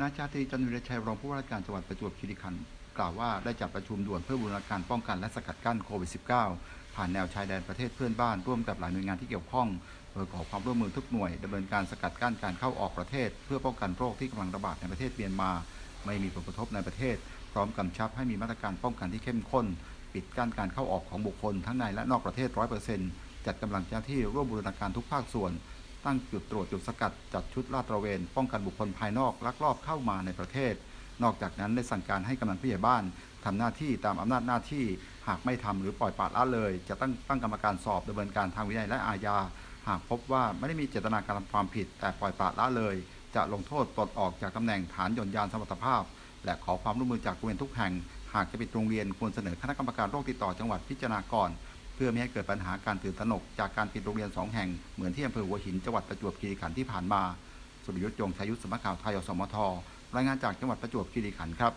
นายชาตรีจันทร์วิรชัยรองผู้ว่าราชการจังหวัดประจวบคีรีขันธ์กล่าวว่าได้จัดประชุมด่วนเพื่อบูรณาการป้องกันและสกัดกั้นโควิด -19 ผ่านแนวชายแดนประเทศเพื่อนบ้านร่วมกับหลายหน่วยงานที่เกี่ยวข้องโดยขอความร่วมมือทุกหน่วยดำเนินการสกัดกั้นการเข้าออกประเทศ เพื่อป้องกันโรคที่กำลังระบาดในประเทศเมียนมา ไม่มีผลกระทบในประเทศ พร้อมกำชับให้มีมาตรการป้องกันที่เข้มข้น ปิดกั้นการเข้าออกของบุคคลทั้งในและนอกประเทศ 100%จัดกำลังเจ้าหน้าที่ร่วมบูรณาการทุกภาคส่วน ตั้งจุดตรวจจุดสกัดจัดชุดลาดตระเวน ป้องกันบุคคลภายนอกลักลอบเข้ามาในประเทศ นอกจากนั้นได้สั่งการให้กำนันผู้ใหญ่บ้านทำหน้าที่ตามอำนาจหน้าที่หากไม่ทำหรือปล่อยปละละเลย จะตั้งตั้งกรรมการสอบดำเนินการทางวินัยและอาญา หากพบว่าไม่ได้มีเจตนาการทำความผิด แต่ปล่อยปละละเลย จะลงโทษปลดออกจากตำแหน่งฐานหย่อนยานสมรรถภาพ และขอความร่วมมือจากโรงเรียนทุกแห่ง หากจะปิดโรงเรียนควรเสนอคณะกรรมการโรคติดต่อจังหวัดพิจารณาก่อน พื่อไม่ให้เกิดปัญหาการตื่นตระหนกจากการปิดโรงเรียนสองแห่งเหมือนที่อำเภอหัวหินจังหวัดประจวบคีรีขันธ์ที่ผ่านมา สุริยุทธ์จงชายุทธสมัครข่าวไทยอสมทรายงานจากจังหวัดประจวบคีรีขันธ์ครับ